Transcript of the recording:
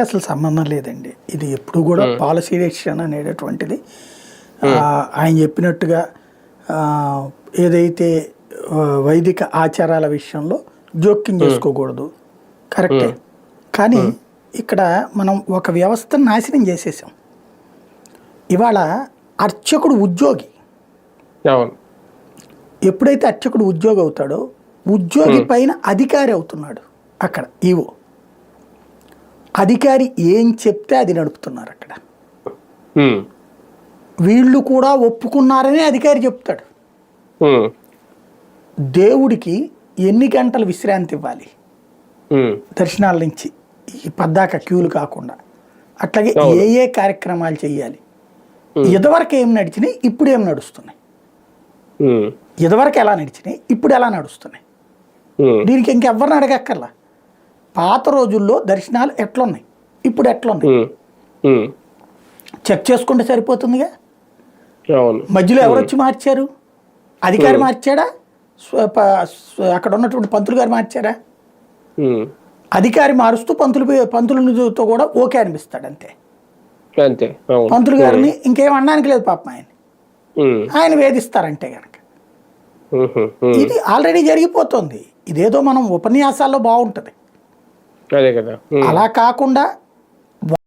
అసలు సంబంధం లేదండి. ఇది ఎప్పుడు కూడా పాలసీ డెసిషన్ అనేటటువంటిది. ఆయన చెప్పినట్టుగా ఏదైతే వైదిక ఆచారాల విషయంలో జోక్యం చేసుకోకూడదు. కరెక్టే. కానీ ఇక్కడ మనం ఒక వ్యవస్థను నాశనం చేసేసాం. ఇవాళ అర్చకుడు ఉద్యోగి. ఎప్పుడైతే అర్చకుడు ఉద్యోగి అవుతాడో ఉద్యోగి పైన అధికారి అవుతున్నాడు అక్కడ ఈవో. అధికారి ఏం చెప్తే అది నడుపుతున్నారు అక్కడ వీళ్ళు కూడా ఒప్పుకున్నారని అధికారి చెప్తాడు. దేవుడికి ఎన్ని గంటలు విశ్రాంతి ఇవ్వాలి? దర్శనాల నుంచి ఈ పద్దాక క్యూలు కాకుండా. అట్లాగే ఏ ఏ కార్యక్రమాలు చేయాలి? ఇదివరకు ఏం నడిచినాయి? ఇప్పుడు ఏం నడుస్తున్నాయి? ఇదివరకు ఎలా నడిచినాయి? ఇప్పుడు ఎలా నడుస్తున్నాయి? దీనికి ఇంకెవ్వరిని అడగక్కర్లా? పాత రోజుల్లో దర్శనాలు ఎట్లున్నాయి? ఇప్పుడు ఎట్లున్నాయి? చెక్ చేసుకుంటే సరిపోతుందిగా? మధ్యలో ఎవరు వచ్చి మార్చారు? అధికారి మార్చాడా? అక్కడ ఉన్నటువంటి పంతులు గారు మార్చారా? అధికారి మారుస్తూ పంతులు పంతులతో కూడా ఓకే అనిపిస్తాడు అంతే. పంతులు గారిని ఇంకేం అనడానికి లేదు పాపం ఆయన. ఆయన వేధిస్తారంటే కనుక ఇది ఆల్రెడీ జరిగిపోతుంది. ఇదేదో మనం ఉపన్యాసాల్లో బాగుంటుంది. అదే కదా. ఉమ్, అలా కాకుండా